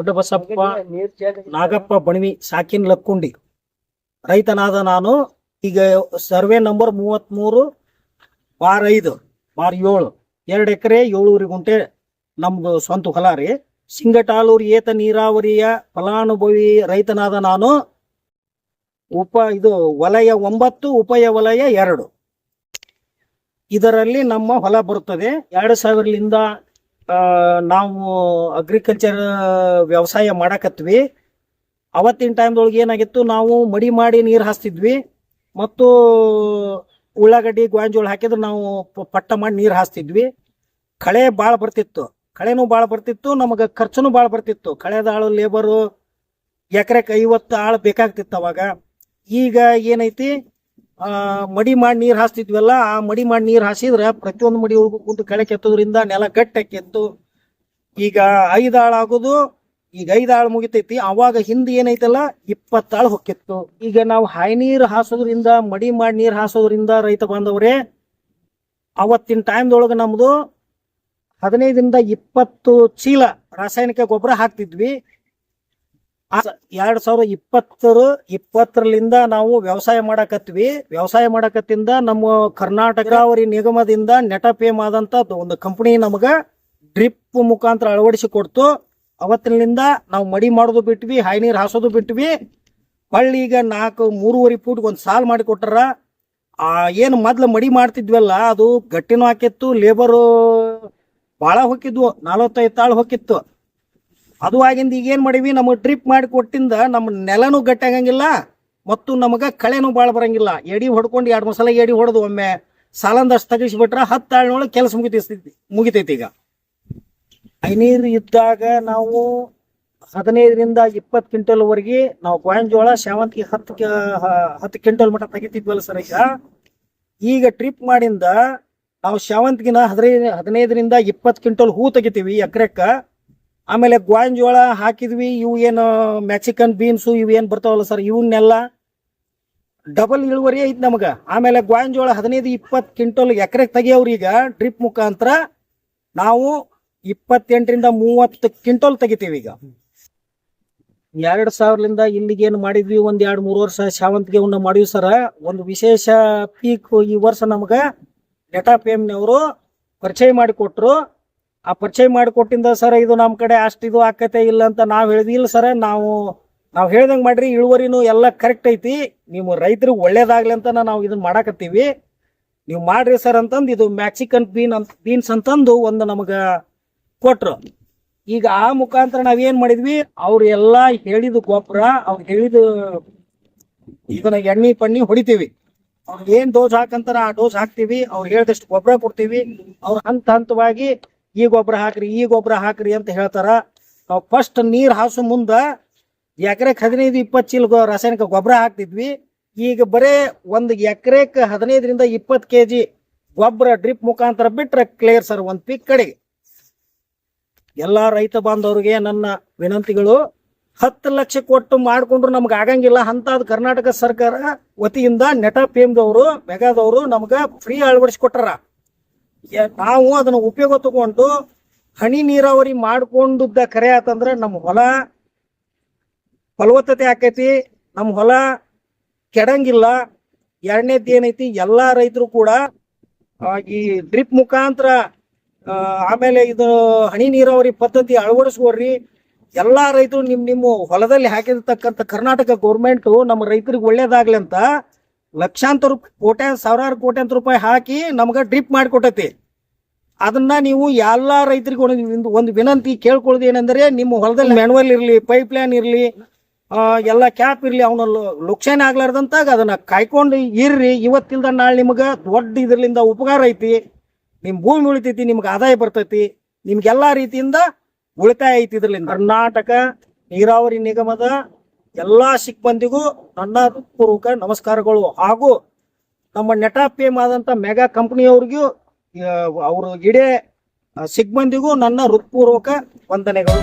ದೊಡ್ಡ ಬಸಪ್ಪ ನಾಗಪ್ಪ ಬಣವಿ ಸಾಕಿನ್ ಲಕ್ಕುಂಡಿ. ರೈತನಾದ ನಾನು ಈಗ ಸರ್ವೆ ನಂಬರ್ ಮೂವತ್ತ್ಮೂರು ಬಾರ್ ಐದು ಬಾರ್ ಏಳು. ಎರಡು ಎಕರೆ ಏಳೂವರೆ ಗುಂಟೆ ನಮ್ದು ಸ್ವಂತ ಹೊಲ ರೀ. ಸಿಂಗಟಾಲೂರು ಏತ ನೀರಾವರಿಯ ಫಲಾನುಭವಿ ರೈತನಾದ ನಾನು ಉಪ ಇದು ವಲಯ ಒಂಬತ್ತು ಉಪಯ ವಲಯ ಎರಡು. ಇದರಲ್ಲಿ ನಮ್ಮ ಹೊಲ ಬರುತ್ತದೆ. ಎರಡು ಸಾವಿರಲಿಂದ ನಾವು ಅಗ್ರಿಕಲ್ಚರ್ ವ್ಯವಸಾಯ ಮಾಡಾಕತ್ವಿ. ಅವತ್ತಿನ ಟೈಮ್ದೊಳಗೆ ಏನಾಗಿತ್ತು, ನಾವು ಮಡಿ ಮಾಡಿ ನೀರು ಹಾಸ್ತಿದ್ವಿ. ಮತ್ತು ಉಳ್ಳಾಗಡ್ಡಿ ಗ್ವಾಂಜೋಳ ಹಾಕಿದ್ರೆ ನಾವು ಪಟ್ಟ ಮಾಡಿ ನೀರು ಹಾಸ್ತಿದ್ವಿ. ಕಳೆ ಭಾಳ ಬರ್ತಿತ್ತು. ಕಳೆನೂ ಭಾಳ ಬರ್ತಿತ್ತು, ನಮಗೆ ಖರ್ಚುನೂ ಭಾಳ ಬರ್ತಿತ್ತು. ಕಳೆದಾಳು ಲೇಬರು ಎಕರೆಕ್ಕೆ ಐವತ್ತು ಆಳು ಬೇಕಾಗ್ತಿತ್ತು ಅವಾಗ. ಈಗ ಏನೈತಿ ಮಡಿ ಮಾಡಿ ನೀರು ಹಾಸ್ತಿದ್ವಲ್ಲ, ಆ ಮಡಿ ಮಾಡಿ ನೀರು ಹಾಸಿದ್ರೆ ಪ್ರತಿಯೊಂದು ಮಡಿ ಒಳಗೂ ಕುಂತು ಕಳೆ ಕೆತ್ತೋದ್ರಿಂದ ನೆಲ ಗಟ್ಟಕ್ಕೆತ್ತು ಈಗ ಐದು ಆಳು ಆಗೋದು, ಈಗ ಐದು ಆಳು ಮುಗಿತೈತಿ. ಅವಾಗ ಹಿಂದೆ ಏನೈತಲ್ಲ, ಇಪ್ಪತ್ತಾಳು ಹೊಕ್ಕಿತ್ತು. ಈಗ ನಾವು ಹಾಯಿ ನೀರು ಹಾಸೋದ್ರಿಂದ, ಮಡಿ ಮಾಡಿ ನೀರು ಹಾಸೋದ್ರಿಂದ ರೈತ ಬಾಂಧವರೇ, ಅವತ್ತಿನ ಟೈಮ್ದೊಳಗೆ ನಮ್ದು ಹದಿನೈದರಿಂದ ಇಪ್ಪತ್ತು ಚೀಲ ರಾಸಾಯನಿಕ ಗೊಬ್ಬರ ಹಾಕ್ತಿದ್ವಿ. ಎರಡ್ ಸಾವಿರದ ಇಪ್ಪತ್ತರ ಇಪ್ಪತ್ತರಲಿಂದ ನಾವು ವ್ಯವಸಾಯ ಮಾಡಕತ್ವಿ ವ್ಯವಸಾಯ ಮಾಡಕತ್ತಿಂದ ನಮ್ಮ ಕರ್ನಾಟಕ ಅವರಿ ನಿಗಮದಿಂದ ನೆಟಪೇಮ್ ಆದಂತ ಒಂದು ಕಂಪನಿ ನಮಗ ಡ್ರಿಪ್ ಮುಖಾಂತರ ಅಳವಡಿಸಿ ಕೊಡ್ತು. ಅವತ್ತಿನಿಂದ ನಾವು ಮಡಿ ಮಾಡೋದು ಬಿಟ್ವಿ ಹೈ ನೀರು ಹಾಸೋದು ಬಿಟ್ವಿ. ಹೊಳ್ಳಿ ಈಗ ನಾಲ್ಕು, ಮೂರುವರೆ ಫೂಟ್ ಒಂದು ಸಾಲ್ ಮಾಡಿ ಕೊಟ್ಟಾರ. ಆ, ಏನು ಮೊದ್ಲು ಮಡಿ ಮಾಡ್ತಿದ್ವಲ್ಲ, ಅದು ಗಟ್ಟಿನೂ ಹಾಕಿತ್ತು ಲೇಬರು ಭಾಳ ಹೊಕ್ಕಿದ್ವು ನಲವತ್ತೈದು ತಾಳು ಹೊಕ್ಕಿತ್ತು ಅದು ಆಗಿಂದ ಈಗ ಏನು ಮಾಡೀವಿ? ನಮಗೆ ಡ್ರಿಪ್ ಮಾಡಿ ಕೊಟ್ಟಿಂದ ನಮ್ಮ ನೆಲನೂ ಗಟ್ಟಿ ಆಗಂಗಿಲ್ಲ ಮತ್ತು ನಮಗ ಕಳೆನೂ ಭಾಳ ಬರಂಗಿಲ್ಲ. ಎಡಿ ಹೊಡ್ಕೊಂಡು ಎರಡು ಮೂರು ಸಲ ಎಡಿ ಹೊಡೆದು ಒಮ್ಮೆ ಸಾಲಂದಷ್ಟು ತೆಗಿಸ್ಬಿಟ್ರೆ ಹತ್ತು ಆಳ್ನೊಳಗೆ ಕೆಲಸ ಮುಗಿತೈತಿ ಮುಗಿತೈತಿ ಈಗ. ಐನೀರು ಇದ್ದಾಗ ನಾವು ಹದಿನೈದರಿಂದ ಇಪ್ಪತ್ತು ಕ್ವಿಂಟಲ್ವರೆಗೆ ನಾವು ಗೋಂಜೋಳ ಸೇವಂತಿಗೆ ಹತ್ತು ಹತ್ತು ಕ್ವಿಂಟಲ್ ಮಟ್ಟ ತೆಗಿತಿದ್ವಲ್ಲ ಸರ್ ಈಗ. ಈಗ ಟ್ರಿಪ್ ಮಾಡಿಂದ ನಾವು ಸೇವಂತಿಗಿನ ಹದಿನೈದು ಹದಿನೈದರಿಂದ ಇಪ್ಪತ್ತು ಕ್ವಿಂಟಲ್ ಹೂ ತೆಗಿತೀವಿ ಎಕರೆಕ್ಕ. ಆಮೇಲೆ ಗೋಂಜೋಳ ಹಾಕಿದ್ವಿ, ಇವು ಏನು ಮೆಕ್ಸಿಕನ್ ಬೀನ್ಸು ಇವು ಏನು ಬರ್ತಾವಲ್ಲ ಸರ್ ಇವನ್ನೆಲ್ಲ ಡಬಲ್ ಇಳುವರಿ ಐತಿ ನಮಗೆ. ಆಮೇಲೆ ಗೋಂಜೋಳ ಹದಿನೈದು, ಇಪ್ಪತ್ತು ಕ್ವಿಂಟಲ್ ಎಕರೆಗೆ ಈಗ ಡ್ರಿಪ್ ಮುಖಾಂತರ ನಾವು ಇಪ್ಪತ್ತೆಂಟರಿಂದ ಮೂವತ್ತು ಕ್ವಿಂಟಲ್ ತೆಗಿತೀವಿ ಈಗ. ಎರಡು ಸಾವಿರದಿಂದ ಇಲ್ಲಿಗೆ ಏನು ಮಾಡಿದ್ವಿ, ಒಂದ್ ಎರಡು ಮೂರು ವರ್ಷ ಶಾವಂತಿಗೆ ಉನ್ನ ಮಾಡಿವಿ ಸರ ಒಂದು ವಿಶೇಷ ಪೀಕ್ ಈ ವರ್ಷ ನಮ್ಗೆ ನೆಟಾ ಪೇಮ್ನವರು ಪರಿಚಯ ಮಾಡಿಕೊಟ್ರು ಆ ಪರಿಚಯ ಮಾಡಿಕೊಟ್ಟಿಂದ ಸರ್, ಇದು ನಮ್ಮ ಕಡೆ ಅಷ್ಟು ಇದು ಆಕತೆ ಇಲ್ಲ ಅಂತ ನಾವು ಹೇಳಿದ್ವಿ. ಇಲ್ಲ ಸರ್, ನಾವು ನಾವು ಹೇಳ್ದಂಗೆ ಮಾಡ್ರಿ, ಇಳುವರಿನೂ ಎಲ್ಲ ಕರೆಕ್ಟ್ ಐತಿ. ನೀವು ರೈತರಿಗೆ ಒಳ್ಳೇದಾಗ್ಲಿ ಅಂತ ನಾವು ಇದನ್ನ ಮಾಡಾಕತ್ತೀವಿ. ನೀವು ಮಾಡ್ರಿ ಸರ್ ಅಂತಂದು ಇದು ಮ್ಯಾಕ್ಸಿಕನ್ ಬೀನ್ ಅಂತ ಬೀನ್ಸ್ ಅಂತಂದು ಒಂದು ನಮಗೆ ಕೊಟ್ರು. ಈಗ ಆ ಮುಖಾಂತರ ನಾವೇನ್ ಮಾಡಿದ್ವಿ, ಅವ್ರು ಎಲ್ಲ ಹೇಳಿದ ಗೊಬ್ಬರ ಅವ್ರು ಹೇಳಿದ ಇದನ್ನ ಎಣ್ಣೆ, ಪಣ್ಣಿ ಹೊಡಿತೀವಿ. ಅವ್ರಿಗೆ ಏನ್ ಡೋಸ್ ಹಾಕಂತಾರ ಆ ಡೋಸ್ ಹಾಕ್ತಿವಿ. ಅವ್ರು ಹೇಳಿದಷ್ಟು ಗೊಬ್ಬರ ಕೊಡ್ತೀವಿ. ಅವ್ರು ಹಂತ ಹಂತವಾಗಿ ಈ ಗೊಬ್ಬರ ಹಾಕ್ರಿ, ಈ ಗೊಬ್ಬರ ಹಾಕ್ರಿ ಅಂತ ಹೇಳ್ತಾರ. ನಾವು ಫಸ್ಟ್ ನೀರು ಹಾಸು ಮುಂದ ಎಕರೆಕ್ ಹದಿನೈದು, ಇಪ್ಪತ್ತು ಚೀಲ ರಾಸಾಯನಿಕ ಗೊಬ್ಬರ ಹಾಕ್ತಿದ್ವಿ. ಈಗ ಬರೇ ಒಂದು ಎಕರೆಕ್ ಹದಿನೈದರಿಂದ ಇಪ್ಪತ್ತು ಕೆ ಜಿ ಗೊಬ್ಬರ ಡ್ರಿಪ್ ಮುಖಾಂತರ ಬಿಟ್ರೆ ಕ್ಲಿಯರ್ ಸರ್ ಒಂದು ಪಿಕ್ ಕಡೆಗೆ. ಎಲ್ಲಾ ರೈತ ಬಾಂಧವರಿಗೆ ನನ್ನ ವಿನಂತಿಗಳು. ಹತ್ತು ಲಕ್ಷ ಕೊಟ್ಟು ಮಾಡ್ಕೊಂಡ್ರು ನಮ್ಗೆ ಆಗಂಗಿಲ್ಲ. ಅಂತದ್ ಕರ್ನಾಟಕ ಸರ್ಕಾರ ವತಿಯಿಂದ ನೆಟ ಪೇಮ್ದವರು ಮೆಗಾದವರು ನಮ್ಗೆ ಫ್ರೀ ಅಳವಡಿಸ್ಕೊಟ್ಟಾರ. ನಾವು ಅದನ್ನ ಉಪಯೋಗ ತಗೊಂಡು ಹನಿ ನೀರಾವರಿ ಮಾಡ್ಕೊಂಡಿದ್ದ ಕರೆ ಆತಂದ್ರ ನಮ್ಮ ಹೊಲ ಫಲವತ್ತತೆ ಆಕೈತಿ ನಮ್ಮ ಹೊಲ ಕೆಡಂಗಿಲ್ಲ. ಎರಡನೇದ್ದು ಏನೈತಿ, ಎಲ್ಲಾ ರೈತರು ಕೂಡ ಈ ಡ್ರಿಪ್ ಮುಖಾಂತರ ಆಮೇಲೆ ಇದು ಹನಿ ನೀರಾವರಿ ಪದ್ಧತಿ ಅಳವಡಿಸ್ಕೊಡ್ರಿ. ಎಲ್ಲಾ ರೈತರು ನಿಮ್ ನಿಮ್ಮ ಹೊಲದಲ್ಲಿ ಹಾಕಿರ್ತಕ್ಕಂಥ ಕರ್ನಾಟಕ ಗೌರ್ಮೆಂಟು ನಮ್ಮ ರೈತರಿಗೆ ಒಳ್ಳೇದಾಗ್ಲಿ ಅಂತ ಲಕ್ಷಾಂತರ ಕೋಟ್ಯಾ, ಸಾವಿರಾರು ಕೋಟ್ಯಾಂತರ ರೂಪಾಯಿ ಹಾಕಿ ನಮ್ಗೆ ಡ್ರಿಪ್ ಮಾಡಿಕೊಟ್ಟತಿ. ಅದನ್ನ ನೀವು ಎಲ್ಲ ರೈತರಿಗೆ ಒಂದು ವಿನಂತಿ ಕೇಳ್ಕೊಳ್ಳೋದು ಏನಂದ್ರೆ ನಿಮ್ಮ ಹೊಲದಲ್ಲಿ ಮ್ಯಾನ್ವಲ್ ಇರಲಿ ಪೈಪ್ ಲೈನ್ ಇರಲಿ ಎಲ್ಲ ಕ್ಯಾಪ್ ಇರಲಿ, ಅವನ ಲುಕ್ಷಾನೆ ಆಗ್ಲಾರ್ದಂತಾಗ ಅದನ್ನ ಕಾಯ್ಕೊಂಡು ಇರ್ರಿ. ಇವತ್ತಿಲ್ದ ನಾಳೆ ನಿಮ್ಗೆ ದೊಡ್ಡ ಇದರಿಂದ ಉಪಕಾರ ಐತಿ. ನಿಮ್ ಭೂಮಿ ಉಳಿತೈತಿ, ನಿಮ್ಗೆ ಆದಾಯ ಬರ್ತೈತಿ. ನಿಮ್ಗೆಲ್ಲಾ ರೀತಿಯಿಂದ ಉಳಿತಾಯ ಐತಿ ಇದ್ರಲಿಂದ. ಕರ್ನಾಟಕ ನೀರಾವರಿ ನಿಗಮದ ಎಲ್ಲಾ ಸಿಬ್ಬಂದಿಗೂ ನನ್ನ ಪೂರ್ವಕ ನಮಸ್ಕಾರಗಳು. ಹಾಗೂ ನಮ್ಮ ನೆಟಾಪೇಮ್ ಆದಂತ ಮೆಗಾ ಕಂಪನಿಯವ್ರಿಗೂ ಅವ್ರ ಇಡೇ ಸಿಬ್ಬಂದಿಗೂ ನನ್ನ ಹೃತ್ಪೂರ್ವಕ ವಂದನೆಗಳು.